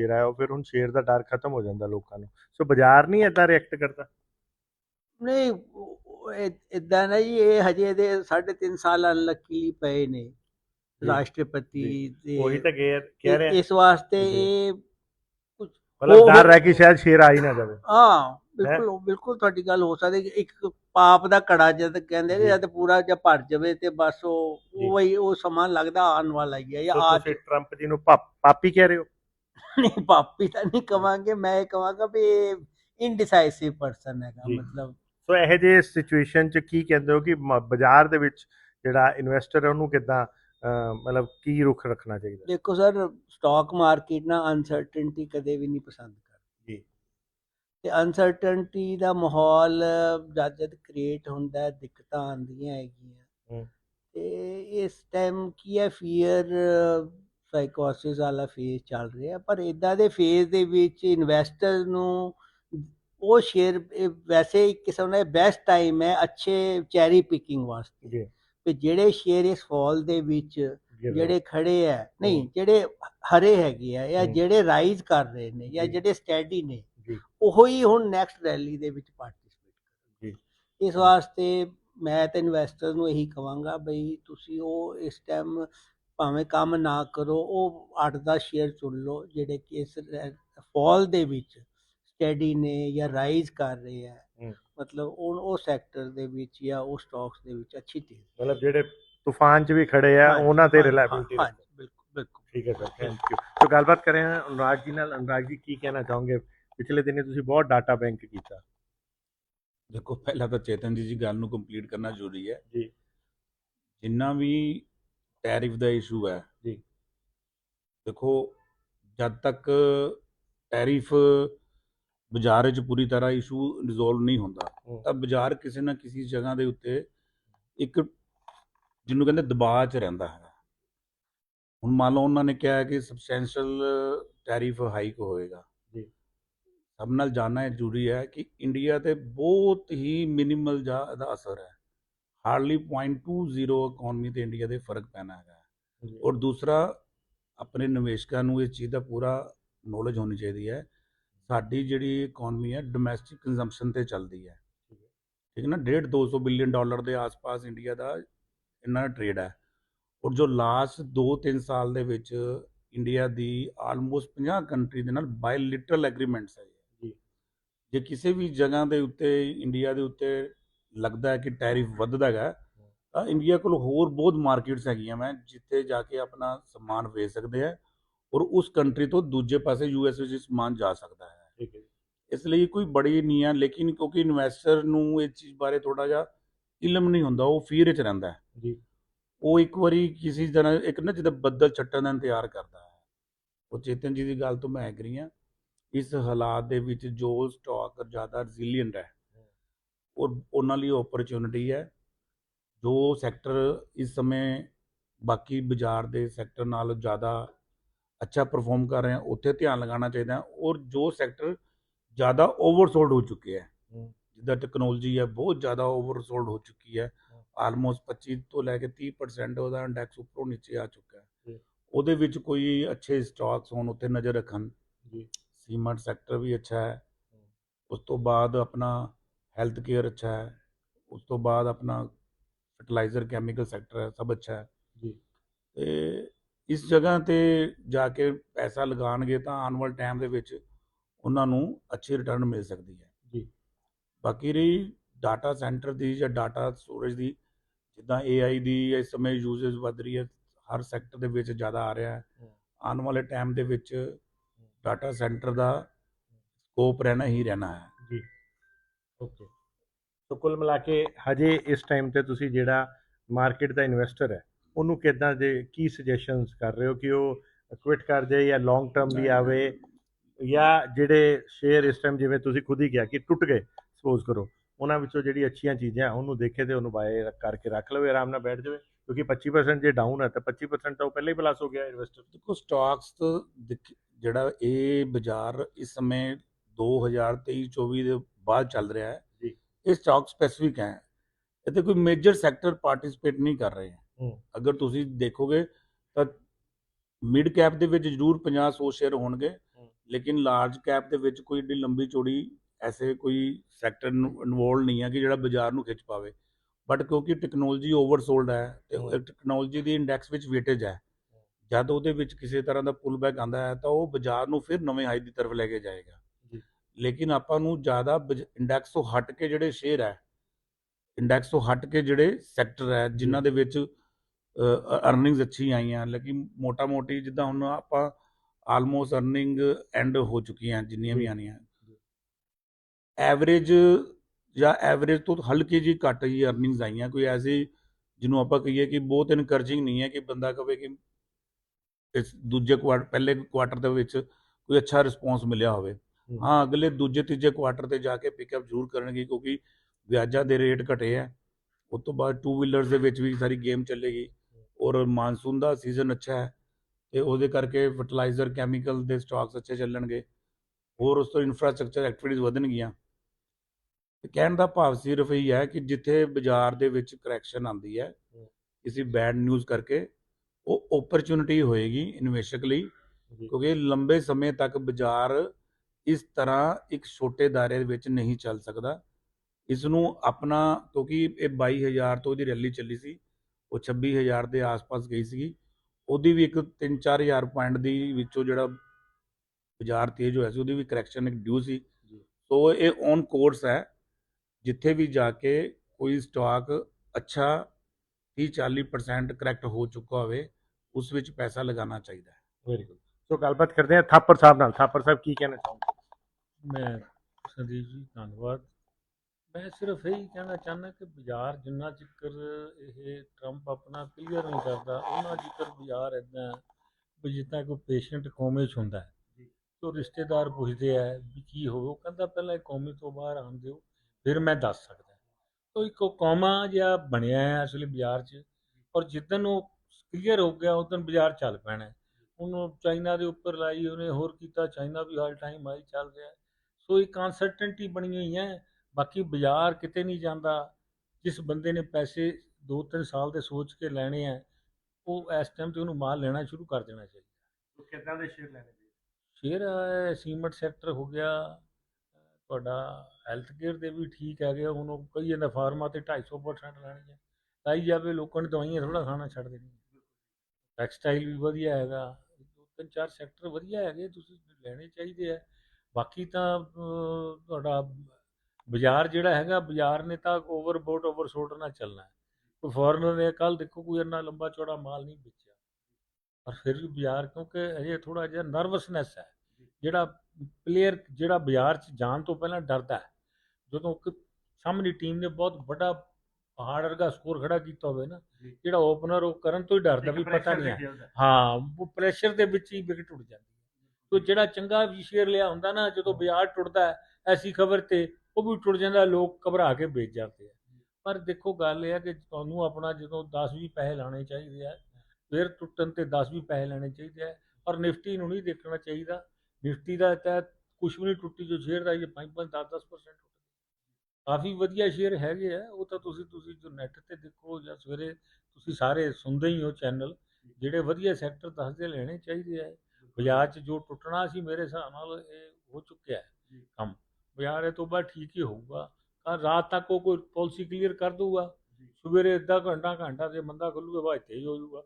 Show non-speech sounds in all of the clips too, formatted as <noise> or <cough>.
Share ਆਇਆ ਉਹ ਫਿਰ ਹੁਣ ਸ਼ੇਅਰ ਦਾ ਡਰ ਖਤਮ ਹੋ ਜਾਂਦਾ ਲੋਕਾਂ ਨੂੰ ਸੋ ਬਾਜ਼ਾਰ ਨਹੀਂ ਏਦਾਂ ਰਿਐਕਟ ਕਰਦਾ ਨਹੀਂ ਇਦਾਂ ਨਾ ਜੀ ਇਹ ਹਜੇ ਦੇ 3.5 ਸਾਲ ਅਨਲੱਕੀ ਪਏ ਨੇ ਰਾਸ਼ਟਰਪਤੀ ਦੇ ਉਹੀ ਤਾਂ ਕਹਿ ਰਹੇ। ਇਸ ਵਾਸਤੇ। ਇਹ ਮਤਲਬ ਉਹ- ਡਰ ਹੈ ਕਿ ਸ਼ਾਇਦ ਸ਼ੇਅਰ ਆ ਹੀ ਨਾ ਜਾਵੇ ਹਾਂ ਬਿਲਕੁਲ ਬਿਲਕੁਲ ਤੁਹਾਡੀ ਗੱਲ ਹੋ ਸਕਦੀ ਇੱਕ ਪਾਪ ਦਾ ਕੜਾ ਜਦ ਕਹਿੰਦੇ ਨੇ। ਜਦ ਪੂਰਾ ਜਾਂ ਭਰ ਜਾਵੇ ਤੇ ਬਸ ਉਹ। ਉਹ ਉਹ ਸਮਾਂ ਲੱਗਦਾ ਆਉਣ ਵਾਲਾ ਹੀ ਹੈ ਜਾਂ ਆ ਤੁਸੀਂ ਟਰੰਪ ਜੀ ਨੂੰ ਪਾਪੀ ਕਹਿ ਰਹੇ ਹੋ <laughs> ਨਹੀਂ ਪਾਪੀ ਤਾਂ ਨਹੀਂ ਕਵਾਂਗੇ ਮੈਂ ਇਹ ਕਵਾਂਗਾ ਵੀ ਇਨਡਿਸਾਈਸਿਵ ਪਰਸਨ ਹੈਗਾ ਜੀ। ਮਤਲਬ ਸੋ ਇਹੋ ਜਿਹੇ ਸਿਚੁਏਸ਼ਨ 'ਚ ਕੀ ਕਹਿੰਦੇ ਹੋ ਕਿ ਮ- ਬਾਜ਼ਾਰ ਦੇ ਵਿੱਚ ਜਿਹੜਾ ਇਨਵੈਸਟਰ ਹੈ ਉਹਨੂੰ ਕਿਦਾਂ ਮਤਲਬ ਕੀ ਰੁਖ ਰੱਖਣਾ ਚਾਹੀਦਾ ਦੇਖੋ ਸਰ ਸਟਾਕ ਮਾਰਕੀਟ ਨਾ ਅਨਸਰਟਨਟੀ ਕਦੇ ਵੀ ਨਹੀਂ ਪਸੰਦ ਕਰਦੀ ਜੀ। ਤੇ ਅਨਸਰਟਨਟੀ ਦਾ ਮਾਹੌਲ ਜਦ ਜਦ ਕ੍ਰੀਏਟ ਹੁੰਦਾ ਹੈ ਦਿੱਕਤਾਂ ਆਉਂਦੀਆਂ ਹੈਗੀਆਂ ਹੂੰ। ਤੇ ਇਸ ਟਾਈਮ ਕੀ ਹੈ ਫੀਅਰ ਸਾਈਕੋਸਿਸ ਵਾਲਾ ਫੇਜ਼ ਚੱਲ ਰਿਹਾ ਪਰ ਇਦਾਂ ਦੇ ਫੇਜ਼ ਦੇ ਵਿੱਚ ਇਨਵੈਸਟਰ ਨੂੰ ਉਹ ਸ਼ੇਅਰ ਵੈਸੇ ਇੱਕ ਕਿਸਮ ਦਾ ਬੈਸਟ ਟਾਈਮ ਹੈ ਅੱਛੇ ਚੈਰੀ ਪਿਕਿੰਗ ਵਾਸਤੇ ਜੀ ਤੇ ਜਿਹੜੇ ਸ਼ੇਅਰ ਇਸ ਫਾਲ ਦੇ ਵਿੱਚ। ਜਿਹੜੇ ਖੜੇ ਆ ਨਹੀਂ ਜਿਹੜੇ ਹਰੇ ਹੈਗੇ ਆ ਜਾਂ। ਜਿਹੜੇ ਰਾਈਜ਼ ਕਰ ਰਹੇ ਨੇ ਜਾਂ। ਜਿਹੜੇ ਸਟੈਡੀ ਨੇ ਉਹੋ ਹੀ ਹੁਣ ਨੈਕਸਟ ਰੈਲੀ ਦੇ ਵਿੱਚ ਪਾਰਟਿਸਿਪੇਟ ਜੀ। ਕਰਨ ਇਸ ਵਾਸਤੇ ਮੈਂ ਤਾਂ ਇਨਵੈਸਟਰ ਨੂੰ ਇਹੀ ਕਵਾਂਗਾ ਬਈ ਤੁਸੀਂ ਉਹ ਇਸ ਟਾਈਮ ਭਾਵੇਂ ਕੰਮ ਨਾ ਕਰੋ ਉਹ 8-10 ਸ਼ੇਅਰ ਚੁਣ ਲਓ ਜਿਹੜੇ ਕਿ ਇਸ ਫਾਲ ਦੇ ਵਿੱਚ ਸਟੈਡੀ ਨੇ ਜਾਂ ਰਾਈਜ਼ ਕਰ ਰਹੇ ਆ ਹੂੰ। ਮਤਲਬ ਉਹ ਉਹ ਸੈਕਟਰ ਦੇ ਵਿੱਚ ਜਾਂ ਉਹ ਸਟਾਕਸ ਦੇ ਵਿੱਚ ਅੱਛੀ ਤੇਜ਼ੀ ਮਤਲਬ ਜਿਹੜੇ ਤੂਫਾਨ 'ਚ ਵੀ ਖੜੇ ਆ ਉਹਨਾਂ ਤੇ ਰਿਲਾਇਬਿਲਟੀ ਹਾਂਜੀ ਬਿਲਕੁਲ ਬਿਲਕੁਲ। ਠੀਕ ਹੈ ਸਰ ਥੈਂਕ ਯੂ ਸੋ ਗੱਲਬਾਤ ਕਰੇ ਹਾਂ ਅਨੁਰਾਗ ਜੀ ਨਾਲ। ਅਨੁਰਾਗ ਜੀ ਕੀ ਕਹਿਣਾ ਚਾਹੋਗੇ? ਪਿਛਲੇ ਦਿਨੀ ਤੁਸੀਂ ਬਹੁਤ ਡਾਟਾ ਬੈਂਕ ਕੀਤਾ। ਦੇਖੋ ਪਹਿਲਾਂ ਤਾਂ ਚੇਤਨ ਜੀ ਦੀ ਗੱਲ ਨੂੰ ਕੰਪਲੀਟ ਕਰਨਾ ਜ਼ਰੂਰੀ ਹੈ। ਜੀ। ਜਿੰਨਾ ਵੀ ਟੈਰਿਫ ਦਾ ਇਸ਼ੂ ਹੈ ਜੀ। ਦੇਖੋ ਜਦ ਤੱਕ ਟੈਰਿਫ ਬਾਜ਼ਾਰ ਵਿੱਚ ਪੂਰੀ ਤਰ੍ਹਾਂ ਇਸ਼ੂ ਰਿਜ਼ੋਲਵ ਨਹੀਂ ਹੁੰਦਾ। ਤਾਂ ਬਾਜ਼ਾਰ ਕਿਸੇ ਨਾ ਕਿਸੇ ਜਗ੍ਹਾ ਦੇ ਉੱਤੇ ਇੱਕ ਜਿਹਨੂੰ ਕਹਿੰਦੇ ਦਬਾਅ 'ਚ ਰਹਿੰਦਾ ਹੈ ਹੁਣ ਮੰਨ ਲਓ ਉਹਨਾਂ ਨੇ ਕਿਹਾ ਹੈ ਕਿ ਸਬਸਟੈਂਸ਼ੀਅਲ ਟੈਰਿਫ ਹਾਈਕ ਹੋਏਗਾ ਜੀ। ਸਭ ਨਾਲ ਜਾਣਨਾ ਜ਼ਰੂਰੀ ਹੈ ਕਿ ਇੰਡੀਆ ਤੇ ਬਹੁਤ ਹੀ ਮਿਨੀਮਲ ਜਾ ਦਾ ਅਸਰ ਹੈ ਹਾਰਡਲੀ 0.20 ਇਕਨੋਮੀ ਤੇ ਇੰਡੀਆ ਦੇ ਫ਼ਰਕ ਪੈਣਾ ਹੈਗਾ। ਔਰ ਦੂਸਰਾ ਆਪਣੇ ਨਿਵੇਸ਼ਕਾਂ ਨੂੰ ਇਸ ਚੀਜ਼ ਦਾ ਪੂਰਾ ਨੌਲੇਜ ਹੋਣੀ ਚਾਹੀਦੀ ਹੈ। ਸਾਡੀ ਜਿਹੜੀ ਇਕਨੋਮੀ ਹੈ ਡੋਮੈਸਟਿਕ ਕੰਜ਼ੰਪਸ਼ਨ ਤੇ ਚੱਲਦੀ ਹੈ। ਠੀਕ ਹੈ। ਨਾ? 1.5 200 ਬਿਲੀਅਨ ਡਾਲਰ ਦੇ ਆਸ-ਪਾਸ ਇੰਡੀਆ ਦਾ ਇੰਨਾ ਟ੍ਰੇਡ ਹੈ। ਔਰ ਜੋ ਲਾਸਟ 2-3 ਸਾਲ ਦੇ ਵਿੱਚ ਇੰਡੀਆ ਦੀ ਆਲਮੋਸਟ 50 ਕੰਟਰੀ ਦੇ ਨਾਲ ਬਾਇਲੇਟਰਲ ਐਗਰੀਮੈਂਟਸ ਹੈ। ਜੀ। ਜੇ ਕਿਸੇ ਵੀ ਜਗ੍ਹਾ ਦੇ ਉੱਤੇ ਇੰਡੀਆ ਦੇ ਉੱਤੇ ਲੱਗਦਾ ਹੈ ਕਿ ਟੈਰਿਫ ਵੱਧਦਾ ਹੈਗਾ। ਤਾਂ ਇੰਡੀਆ ਕੋਲ ਹੋਰ ਬਹੁਤ ਮਾਰਕੀਟਸ ਹੈਗੀਆਂ ਮੈਂ ਜਿੱਥੇ ਜਾ ਕੇ ਆਪਣਾ ਸਮਾਨ ਵੇਚ ਸਕਦੇ ਆ ਔਰ ਉਸ ਕੰਟਰੀ ਤੋਂ ਦੂਜੇ ਪਾਸੇ ਯੂਐਸ ਵਿੱਚ ਸਮਾਨ ਜਾ ਸਕਦਾ ਹੈ। ਠੀਕ ਹੈ। ਇਸ ਲਈ ਕੋਈ ਬੜੀ ਨਹੀਂ ਹੈ ਲੇਕਿਨ ਕਿਉਂਕਿ ਇਨਵੈਸਟਰ ਨੂੰ ਇਸ ਚੀਜ਼ ਬਾਰੇ ਥੋੜਾ ਜਿਹਾ ਇਲਮ ਨਹੀਂ ਹੁੰਦਾ ਉਹ ਫੀਰ ਵਿੱਚ ਰਹਿੰਦਾ ਹੈ। ਜੀ। ਉਹ ਇੱਕ ਵਾਰੀ ਕਿਸੇ ਤਰ੍ਹਾਂ ਇੱਕ ਨਾ ਜਿੱਦਾਂ ਬੱਦਲ ਛੱਟਣ ਦਾ ਇੰਤਜ਼ਾਰ ਕਰਦਾ ਹੈ। ਉਹ ਚੇਤਨ ਜੀ ਦੀ ਗੱਲ ਤੋਂ ਮੈਂ ਐਗਰੀ ਹਾਂ। ਇਸ ਹਾਲਾਤ ਦੇ ਵਿੱਚ ਜੋ ਸਟਾਕ ਜ਼ਿਆਦਾ ਰੈਜ਼ਿਲੀਐਂਟ ਹੈ ਔਰ ਉਹਨਾਂ ਲਈ ਓਪਰਚੁਨਿਟੀ ਹੈ ਜੋ ਸੈਕਟਰ ਇਸ ਸਮੇਂ ਬਾਕੀ ਬਾਜ਼ਾਰ ਦੇ ਸੈਕਟਰ ਨਾਲੋਂ ਜ਼ਿਆਦਾ ਅੱਛਾ ਪਰਫਾਰਮ ਕਰ ਰਹੇ ਹਨ ਉੱਥੇ ਧਿਆਨ ਲਗਾਉਣਾ ਚਾਹੀਦਾ ਹੈ ਔਰ ਜੋ ਸੈਕਟਰ ਜ਼ਿਆਦਾ ਓਵਰਸੋਲਡ ਹੋ ਚੁੱਕੇ ਹੈ। ਜਿੱਦਾਂ ਟੈਕਨੋਲੋਜੀ ਹੈ ਬਹੁਤ ਜ਼ਿਆਦਾ ਓਵਰਸੋਲਡ ਹੋ ਚੁੱਕੀ ਹੈ। ਆਲਮੋਸਟ 25 ਤੋਂ ਲੈ ਕੇ 30% ਉਹਦਾ ਇੰਡੈਕਸ ਉੱਪਰੋਂ ਨੀਚੇ ਆ ਚੁੱਕਾ ਹੈ। ਉਹਦੇ ਵਿੱਚ ਕੋਈ ਅੱਛੇ ਸਟਾਕਸ ਹੋਣ ਉੱਤੇ ਨਜ਼ਰ ਰੱਖਣ ਜੀ ਸੀਮੈਂਟ ਸੈਕਟਰ ਵੀ ਅੱਛਾ ਹੈ ਉਸ ਤੋਂ ਬਾਅਦ ਆਪਣਾ ਹੈਲਥ ਕੇਅਰ ਅੱਛਾ ਹੈ ਉਸ ਤੋਂ ਬਾਅਦ ਆਪਣਾ ਫਰਟੀਲਾਈਜ਼ਰ ਕੈਮੀਕਲ ਸੈਕਟਰ ਹੈ ਸਭ ਅੱਛਾ ਹੈ। ਜੀ। ਤੇ ਇਸ ਜਗ੍ਹਾ ਤੇ ਜਾ ਕੇ ਪੈਸਾ ਲਗਾਉਣਗੇ ਤਾਂ ਆਉਣ ਵਾਲੇ ਟਾਈਮ ਦੇ ਵਿੱਚ ਉਹਨਾਂ ਨੂੰ ਅੱਛੀ ਰਿਟਰਨ ਮਿਲ ਸਕਦੀ ਹੈ। ਜੀ। ਬਾਕੀ ਰਹੀ ਡਾਟਾ ਸੈਂਟਰ ਦੀ ਜਾਂ ਡਾਟਾ ਸਟੋਰੇਜ ਦੀ ਜਿੱਦਾਂ AI ਦੀ ਇਸ ਸਮੇਂ ਯੂਜ਼ੇਜ ਵੱਧ ਰਹੀ ਹੈ ਹਰ ਸੈਕਟਰ ਦੇ ਵਿੱਚ ਜ਼ਿਆਦਾ ਆ ਰਿਹਾ ਹੈ। ਆਉਣ ਵਾਲੇ ਟਾਈਮ ਦੇ ਵਿੱਚ ਡਾਟਾ ਸੈਂਟਰ ਦਾ ਸਕੋਪ ਰਹਿਣਾ ਹੀ ਰਹਿਣਾ ਹੈ। ਓਕੇ ਸੋ ਕੁੱਲ ਮਿਲਾ ਕੇ ਹਜੇ ਇਸ ਟਾਈਮ ਤੇ ਤੁਸੀਂ ਜਿਹੜਾ ਮਾਰਕੀਟ ਦਾ ਇਨਵੈਸਟਰ ਹੈ ਉਹਨੂੰ ਕਿੱਦਾਂ ਦੇ ਕੀ ਸੁਜੈਸ਼ਨਸ ਕਰ ਰਹੇ ਹੋ ਕਿ ਉਹ ਕੁਇਟ ਕਰ ਜਾਏ ਜਾਂ ਲੌਂਗ ਟਰਮ ਲਈ ਆਵੇ ਜਾਂ ਜਿਹੜੇ ਸ਼ੇਅਰ ਇਸ ਟਾਈਮ ਜਿਵੇਂ ਤੁਸੀਂ ਖੁਦ ਹੀ ਕਿਹਾ ਕਿ ਟੁੱਟ ਗਏ ਸਪੋਜ਼ ਕਰੋ ਉਹਨਾਂ ਵਿੱਚੋਂ ਜਿਹੜੀ ਅੱਛੀਆਂ ਚੀਜ਼ਾਂ ਉਹਨੂੰ ਦੇਖੇ ਤੇ ਉਹਨੂੰ ਬਾਏ ਕਰਕੇ ਰੱਖ ਲਵੇ ਆਰਾਮ ਨਾਲ ਬੈਠ ਜਾਵੇ ਕਿਉਂਕਿ 25% ਜੇ ਡਾਊਨ ਹੈ ਤਾਂ 25% ਤਾਂ ਉਹ ਪਹਿਲਾਂ ਹੀ ਪਲੱਸ ਹੋ ਗਿਆ ਇਨਵੈਸਟਰ ਦੇਖੋ ਸਟਾਕਸ ਜਿਹੜਾ ਇਹ ਬਾਜ਼ਾਰ ਇਸ ਸਮੇਂ 2023 24 ਦੇ ਬਾਅਦ ਚੱਲ ਰਿਹਾ ਹੈ ਜੀ। ਇਹ ਸਟਾਕ ਸਪੈਸੀਫਿਕ ਹੈ ਇੱਥੇ ਕੋਈ ਮੇਜਰ ਸੈਕਟਰ ਪਾਰਟਿਸਿਪੇਟ ਨਹੀਂ ਕਰ ਰਹੇ ਹੂੰ। ਅਗਰ ਤੁਸੀਂ ਦੇਖੋਗੇ ਤਾਂ ਮਿਡ ਕੈਪ ਦੇ ਵਿੱਚ ਜ਼ਰੂਰ 50 100 ਸ਼ੇਅਰ ਹੋਣਗੇ। ਲੇਕਿਨ ਲਾਰਜ ਕੈਪ ਦੇ ਵਿੱਚ ਕੋਈ ਏਡੀ ਲੰਬੀ ਚੌੜੀ ਐਸੇ ਕੋਈ ਸੈਕਟਰ ਇਨਵੋਲਵ ਨਹੀਂ ਹੈ ਕਿ ਜਿਹੜਾ ਬਾਜ਼ਾਰ ਨੂੰ ਖਿੱਚ ਪਾਵੇ ਬਟ ਕਿਉਂਕਿ ਟੈਕਨੋਲੋਜੀ ਓਵਰਸੋਲਡ ਹੈ ਤੇ। ਟੈਕਨੋਲੋਜੀ ਦੀ ਇੰਡੈਕਸ ਵਿੱਚ ਵੇਟੇਜ ਹੈ ਜਦ ਉਹਦੇ ਵਿੱਚ ਕਿਸੇ ਤਰ੍ਹਾਂ ਦਾ ਪੁੱਲ ਬੈਕ ਆਂਦਾ ਹੈ ਤਾਂ ਉਹ ਬਾਜ਼ਾਰ ਨੂੰ ਫਿਰ ਨਵੇਂ ਹਾਈ ਦੀ ਤਰਫ ਲੈ ਕੇ ਜਾਏਗਾ। ਲੇਕਿਨ ਆਪਾਂ ਨੂੰ ਜ਼ਿਆਦਾ ਇੰਡੈਕਸ ਤੋਂ ਹਟ ਕੇ ਜਿਹੜੇ ਸ਼ੇਅਰ ਹੈ ਇੰਡੈਕਸ ਤੋਂ ਹਟ ਕੇ ਜਿਹੜੇ ਸੈਕਟਰ ਹੈ ਜਿਨ੍ਹਾਂ ਦੇ ਵਿੱਚ ਅਰਨਿੰਗਸ ਅੱਛੀ ਆਈਆਂ ਲੇਕਿਨ ਮੋਟਾ ਮੋਟੀ ਜਿੱਦਾਂ ਹੁਣ ਆਪਾਂ ਆਲਮੋਸਟ ਅਰਨਿੰਗ ਐਂਡ ਹੋ ਚੁੱਕੀਆਂ ਜਿੰਨੀਆਂ ਵੀ। ਆਣੀਆਂ ਐਵਰੇਜ ਜਾਂ ਐਵਰੇਜ ਤੋਂ ਹਲਕੀ ਜੀ ਘੱਟ ਹੀ ਅਰਨਿੰਗਸ ਆਈਆਂ ਕੋਈ ਐਸੀ ਜਿਹਨੂੰ ਆਪਾਂ ਕਹੀਏ ਕਿ ਬਹੁਤ ਇਨਕਰੇਜਿੰਗ ਨਹੀਂ ਹੈ ਕਿ ਬੰਦਾ ਕਵੇ ਕਿ ਇਸ ਦੂਜੇ ਕੁਆਰ ਪਹਿਲੇ ਕੁਆਟਰ ਦੇ ਵਿੱਚ ਕੋਈ ਅੱਛਾ ਰਿਸਪੌਂਸ ਮਿਲਿਆ ਹੋਵੇ। ਹਾਂ। ਅਗਲੇ ਦੂਜੇ ਤੀਜੇ ਕੁਆਟਰ ਤੇ ਜਾ ਕੇ ਪਿਕਅਪ ਜ਼ਰੂਰ ਕਰਨਗੇ ਕਿਉਂਕਿ ਵਿਆਜਾਂ ਦੇ ਰੇਟ ਘਟੇ ਆ। ਉਸ ਤੋਂ ਬਾਅਦ ਟੂ ਵੀਲਰਸ ਦੇ ਵਿੱਚ ਵੀ ਸਾਰੀ ਗੇਮ ਚੱਲੇਗੀ ਔਰ ਮਾਨਸੂਨ ਦਾ ਸੀਜ਼ਨ ਅੱਛਾ ਹੈ ਤੇ ਉਹਦੇ ਕਰਕੇ ਫਰਟੀਲਾਈਜ਼ਰ ਕੈਮੀਕਲ ਦੇ ਸਟਾਕਸ ਅੱਛੇ ਚੱਲਣਗੇ। ਹੋਰ ਉਸ ਤੋਂ ਇਨਫਰਾਸਟ੍ਰਕਚਰ ਐਕਟੀਵਿਟੀਜ਼ ਵਧਣਗੀਆਂ। ਤੇ ਕਹਿਣ ਦਾ ਭਾਵ ਸਿਰਫ ਇਹ ਹੈ ਕਿ ਜਿੱਥੇ ਬਾਜ਼ਾਰ ਦੇ ਵਿੱਚ ਕਰੈਕਸ਼ਨ ਆਂਦੀ ਹੈ ਕਿਸੇ ਬੈਡ ਨਿਊਜ਼ ਕਰਕੇ ਉਹ ਓਪਰਚੁਨਿਟੀ ਹੋਏਗੀ ਇਨਵੈਸਟਕ ਲਈ ਕਿਉਂਕਿ ਲੰਬੇ ਸਮੇਂ ਤੱਕ ਬਾਜ਼ਾਰ ਇਸ ਤਰ੍ਹਾਂ ਇੱਕ ਛੋਟੇ ਦਾਇਰੇ ਦੇ ਵਿੱਚ ਨਹੀਂ ਚੱਲ ਸਕਦਾ। ਇਸ ਨੂੰ ਆਪਣਾ ਕਿਉਂਕਿ ਇਹ 22000 ਤੋਂ ਉਹਦੀ ਰੈਲੀ ਚੱਲੀ ਸੀ ਉਹ 26000 ਦੇ ਆਸ-ਪਾਸ ਗਈ ਸੀਗੀ ਉਹਦੀ ਵੀ ਇੱਕ 3-4000 ਪੁਆਇੰਟ ਦੀ ਵਿੱਚੋਂ ਜਿਹੜਾ ਬਾਜ਼ਾਰ ਤੇਜ਼ ਹੋਇਆ ਸੀ ਉਹਦੀ ਵੀ ਕਰੈਕਸ਼ਨ ਇੱਕ ਡਿਊ ਸੀ। ਸੋ ਇਹ ਔਨ ਕੋਰਸ ਹੈ ਜਿੱਥੇ ਵੀ ਜਾ ਕੇ ਕੋਈ ਸਟਾਕ ਅੱਛਾ 30-40% ਕਰੈਕਟ ਹੋ ਚੁੱਕਾ ਹੋਵੇ ਉਸ ਵਿੱਚ ਪੈਸਾ ਲਗਾਉਣਾ ਚਾਹੀਦਾ ਹੈ। ਵੈਰੀ ਗੁੱਡ ਸੋ ਗੱਲਬਾਤ ਕਰਦੇ ਹਾਂ ਥਾਪਰ ਸਾਹਿਬ ਨਾਲ। ਥਾਪਰ ਸਾਹਿਬ ਕੀ ਕਹਿਣਾ ਚਾਹੁੰਦੇ ਮੈਂ ਸੰਦੀਪ ਜੀ ਧੰਨਵਾਦ ਮੈਂ ਸਿਰਫ ਇਹੀ ਕਹਿਣਾ ਚਾਹੁੰਦਾ ਕਿ ਬਾਜ਼ਾਰ ਜਿੰਨਾ ਚਿਕਰ ਇਹ ਟਰੰਪ ਆਪਣਾ ਕਲੀਅਰ ਨਹੀਂ ਕਰਦਾ ਉਹਨਾਂ ਚਿਕਰ ਬਾਜ਼ਾਰ ਇਦਾਂ ਵੀ ਜਿੱਦਾਂ ਕੋਈ ਪੇਸ਼ੈਂਟ ਕੋਮੇ 'ਚ ਹੁੰਦਾ ਹੈ ਤੋ ਰਿਸ਼ਤੇਦਾਰ ਪੁੱਛਦੇ ਆ ਵੀ ਕੀ ਹੋਵੇ ਕਹਿੰਦਾ ਪਹਿਲਾਂ ਇਹ ਕੋਮੇ ਤੋਂ ਬਾਹਰ ਆਉਣ ਦਿਓ ਫਿਰ ਮੈਂ ਦੱਸ ਸਕਦਾ ਤੋ ਇੱਕ ਕੋਮਾ ਜਿਹਾ ਬਣਿਆ ਹੈ ਅਸਲੀ ਬਾਜ਼ਾਰ 'ਚ ਔਰ ਜਿੱਦਨ ਉਹ ਕਲੀਅਰ ਹੋ ਗਿਆ ਉਦੋਂ ਬਾਜ਼ਾਰ ਚੱਲ ਪੈਣਾ ਹੈ। ਹੁਣ ਉਹ ਚਾਈਨਾ ਦੇ ਉੱਪਰ ਲਾਈ ਉਹਨੇ ਹੋਰ ਕੀਤਾ ਚਾਈਨਾ ਵੀ ਹਾਲ ਟਾਈਮ ਆਈ ਚੱਲ ਰਿਹਾ। ਸੋ ਇੱਕ ਅਨਸਰਟਨਟੀ ਬਣੀ ਹੋਈ ਹੈ ਬਾਕੀ ਬਾਜ਼ਾਰ ਕਿਤੇ ਨਹੀਂ ਜਾਂਦਾ। ਜਿਸ ਬੰਦੇ ਨੇ ਪੈਸੇ 2-3 ਸਾਲ ਦੇ ਸੋਚ ਕੇ ਲੈਣੇ ਆ ਉਹ ਇਸ ਟਾਈਮ ਤੇ ਉਹਨੂੰ ਮਾਲ ਲੈਣਾ ਸ਼ੁਰੂ ਕਰ ਦੇਣਾ ਚਾਹੀਦਾ। ਕਿੱਦਾਂ ਦੇ ਸ਼ੇਅਰ ਲੈਣੇ ਸ਼ੇਅਰ ਸੀਮੈਂਟ ਸੈਕਟਰ ਹੋ ਗਿਆ। ਤੁਹਾਡਾ ਹੈਲਥ ਕੇਅਰ ਦੇ ਵੀ ਠੀਕ ਹੈਗੇ ਆ, ਹੁਣ ਉਹ ਕਈ ਜਾਂਦਾ ਫਾਰਮਾ ਤੇ 250% ਲੈਣੀ ਹੈ ਤਾਈ ਜਾਵੇ ਲੋਕਾਂ ਨੇ ਦਵਾਈਆਂ ਥੋੜਾ ਖਾਣਾ ਛੱਡ ਦੇਣੀ ਟੈਕਸਟਾਈਲ ਵੀ ਵਧੀਆ ਹੈਗਾ। ਦੋ ਤਿੰਨ ਚਾਰ ਸੈਕਟਰ ਵਧੀਆ ਹੈਗੇ ਤੁਸੀਂ ਲੈਣੇ ਚਾਹੀਦੇ ਆ। ਬਾਕੀ ਤਾਂ ਤੁਹਾਡਾ ਬਾਜ਼ਾਰ ਜਿਹੜਾ ਹੈਗਾ ਬਾਜ਼ਾਰ ਨੇ ਤਾਂ ਓਵਰਬੋਟ ਓਵਰਸੋਟ ਨਾਲ ਚੱਲਣਾ ਹੈ। ਕੋਈ ਫੋਰਨਰ ਨੇ ਕੱਲ ਦੇਖੋ ਕੋਈ ਇੰਨਾ ਲੰਬਾ ਚੌੜਾ ਮਾਲ ਨਹੀਂ ਵੇਚਿਆ। ਪਰ ਫਿਰ ਵੀ ਬਾਜ਼ਾਰ ਕਿਉਂਕਿ ਅਜੇ ਥੋੜਾ ਜਿਹਾ ਨਰਵਸਨੈਸ ਹੈ। ਜਿਹੜਾ ਪਲੇਅਰ ਜਿਹੜਾ ਬਾਜ਼ਾਰ 'ਚ ਜਾਣ ਤੋਂ ਪਹਿਲਾਂ ਡਰਦਾ ਹੈ। ਜਦੋਂ ਕਿ ਸਾਹਮਣੀ ਟੀਮ ਨੇ ਬਹੁਤ ਵੱਡਾ ਪਹਾੜ ਵਰਗਾ ਸਕੋਰ ਖੜਾ ਕੀਤਾ ਹੋਵੇ ਨਾ। ਜਿਹੜਾ ਓਪਨਰ ਉਹ ਕਰਨ ਤੋਂ ਹੀ ਡਰਦਾ ਵੀ ਪਤਾ ਨਹੀਂ ਹੈ। ਹਾਂ ਉਹ ਪ੍ਰੈਸ਼ਰ ਦੇ ਵਿੱਚ ਹੀ ਵਿਕਟ ਉੱਡ ਜਾਂਦੀ ਤੋ ਜਿਹੜਾ ਚੰਗਾ ਵੀ ਸ਼ੇਅਰ ਲਿਆ ਹੁੰਦਾ ਨਾ, ਜਦੋਂ ਬਾਜ਼ਾਰ ਟੁੱਟਦਾ ਹੈ, ਐਸੀ ਖਬਰ ਤੇ ਉਹ ਵੀ ਟੁੱਟ ਜਾਂਦਾ, ਲੋਕ ਘਬਰਾ ਕੇ ਵੇਚ ਜਾਂਦੇ ਆ। ਪਰ ਦੇਖੋ, ਗੱਲ ਇਹ ਹੈ ਕਿ ਤੁਹਾਨੂੰ ਆਪਣਾ ਜਦੋਂ 10 ਵੀ ਪੈਸੇ ਲਾਣੇ ਚਾਹੀਦੇ ਆ, ਫਿਰ ਟੁੱਟਣ ਤੇ 10 ਵੀ ਪੈਸੇ ਲੈਣੇ ਚਾਹੀਦੇ ਆ, ਔਰ ਨਿਫਟੀ ਨੂੰ ਨਹੀਂ ਦੇਖਣਾ ਚਾਹੀਦਾ। ਨਿਫਟੀ ਦਾ ਤਾਂ ਕੁਝ ਵੀ ਨਹੀਂ ਟੁੱਟੀ, ਜੋ ਸ਼ੇਅਰ ਦਾ ਇਹ 5 5 10 10% ਕਾਫੀ ਵਧੀਆ ਸ਼ੇਅਰ ਹੈਗੇ ਆ, ਉਹ ਤਾਂ ਤੁਸੀਂ ਤੁਸੀਂ ਜੋ ਨੈਟ ਤੇ ਦੇਖੋ ਜਾਂ ਸਵੇਰੇ ਤੁਸੀਂ ਸਾਰੇ ਸੁਣਦੇ ਹੀ ਹੋ ਚੈਨਲ, ਜਿਹੜੇ ਵਧੀਆ ਸੈਕਟਰ ਦੱਸਦੇ ਲੈਣੇ ਚਾਹੀਦੇ ਆ। ਬਾਜ਼ਾਰ 'ਚ ਜੋ ਟੁੱਟਣਾ ਸੀ ਮੇਰੇ ਹਿਸਾਬ ਨਾਲ ਇਹ ਹੋ ਚੁੱਕਿਆ ਹੈ ਕੰਮ। ਬਾਜ਼ਾਰ ਇਹ ਤੋਂ ਬਾਅਦ ਠੀਕ ਹੀ ਹੋਊਗਾ। ਕੱਲ੍ਹ ਰਾਤ ਤੱਕ ਉਹ ਕੋਈ ਪਾਲਿਸੀ ਕਲੀਅਰ ਕਰ ਦਊਗਾ। ਸਵੇਰੇ ਅੱਧਾ ਘੰਟਾ ਘੰਟਾ ਤੇ ਬੰਦਾ ਖੁੱਲੂਗਾ ਬਾਅਦ ਤੇਜ਼ ਹੋ ਜਾਊਗਾ।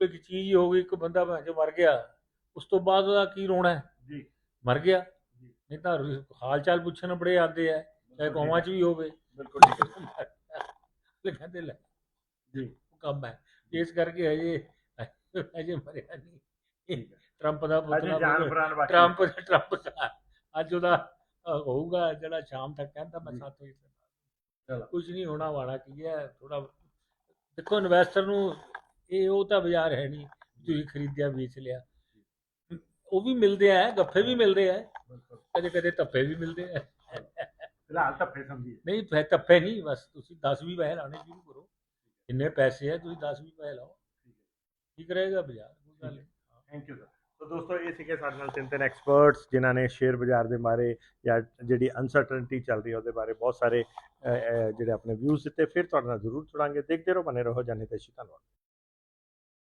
ਕਿਉਂਕਿ ਇੱਕ ਚੀਜ਼ ਹੀ ਹੋ ਗਈ ਇੱਕ ਬੰਦਾ ਭਾਂ ਚ ਮਰ ਗਿਆ ਉਸ ਤੋਂ ਬਾਅਦ ਉਹਦਾ ਕੀ ਰੋਣਾ ਹੈ? ਜੀ। ਮਰ ਗਿਆ। ਨਹੀਂ ਤਾਂ ਹਾਲ ਚਾਲ ਪੁੱਛਣ ਬੜੇ ਆਉਂਦੇ ਆ ਚਾਹੇ ਕੌਮਾਂ 'ਚ ਵੀ ਹੋਵੇ। ਬਿਲਕੁਲ ਠੀਕ ਹੈ ਕਹਿੰਦੇ ਲੈ ਜੀ। ਕੰਮ ਹੈ। ਇਸ ਕਰਕੇ ਹਜੇ ਹਜੇ ਮਰਿਆ ਨਹੀਂ। ਟਰੰਪ ਦਾ ਪੁੱਤਰਾ ਟਰੰਪ ਟਰੰਪ ਦਾ ਅੱਜ ਉਹਦਾ ਹੋਊਗਾ ਜਿਹੜਾ ਸ਼ਾਮ ਤੱਕ ਕਹਿੰਦਾ ਮੈਂ ਜੀ। 7 ਵਜੇ ਤੱਕ ਚਲੋ। ਕੁਝ ਨਹੀਂ ਹੋਣਾ ਵਾਲਾ ਕੀ ਹੈ ਥੋੜਾ ਦੇਖੋ ਇਨਵੈਸਟਰ ਨੂੰ ਇਹ ਉਹ ਤਾਂ ਬਾਜ਼ਾਰ ਹੈ ਨਹੀਂ ਤੁਸੀਂ ਖਰੀਦਿਆ ਵੇਚ ਲਿਆ। ਉਹ ਵੀ ਮਿਲਦੇ ਆ ਗੱਫੇ ਵੀ ਮਿਲਦੇ ਆ। ਕਦੇ ਕਦੇ ਧੱਫੇ ਵੀ ਮਿਲਦੇ ਆ। ਫਿਲਹਾਲ ਤਾਂ ਫੇ ਸਮਝੀਏ। ਨਹੀਂ ਫੇ ਧੱਫੇ ਨਹੀਂ ਬਸ ਤੁਸੀਂ 10 ਵੀ ਪੈਸੇ ਲਾਣੇ ਸ਼ੁਰੂ ਕਰੋ। ਜਿੰਨੇ ਪੈਸੇ ਆ ਤੁਸੀਂ 10 ਵੀ ਪੈਸੇ ਲਾਓ ਠੀਕ ਰਹੇਗਾ ਬਾਜ਼ਾਰ ਕੋਈ ਗੱਲ ਨਹੀਂ। ਥੈਂਕ ਯੂ ਸਰ ਸੋ ਦੋਸਤੋ ਇਹ ਸੀਗੇ ਸਾਡੇ ਨਾਲ ਤਿੰਨ ਤਿੰਨ ਐਕਸਪਰਟਸ ਜਿਨ੍ਹਾਂ ਨੇ ਸ਼ੇਅਰ ਬਾਜ਼ਾਰ ਦੇ ਬਾਰੇ ਜਾਂ ਜਿਹੜੀ ਅਨਸਰਟਨਟੀ ਚੱਲ ਰਹੀ ਹੈ ਉਹਦੇ ਬਾਰੇ ਬਹੁਤ ਸਾਰੇ ਜਿਹੜੇ ਆਪਣੇ ਵਿਊਜ਼ ਦਿੱਤੇ। ਫਿਰ ਤੁਹਾਡੇ ਨਾਲ ਜ਼ਰੂਰ ਜੁੜਾਂਗੇ। ਦੇਖਦੇ ਰਹੋ ਬਨੇ ਰਹੋ। ਜਾਣੇ ਤੇ ਧੰਨਵਾਦ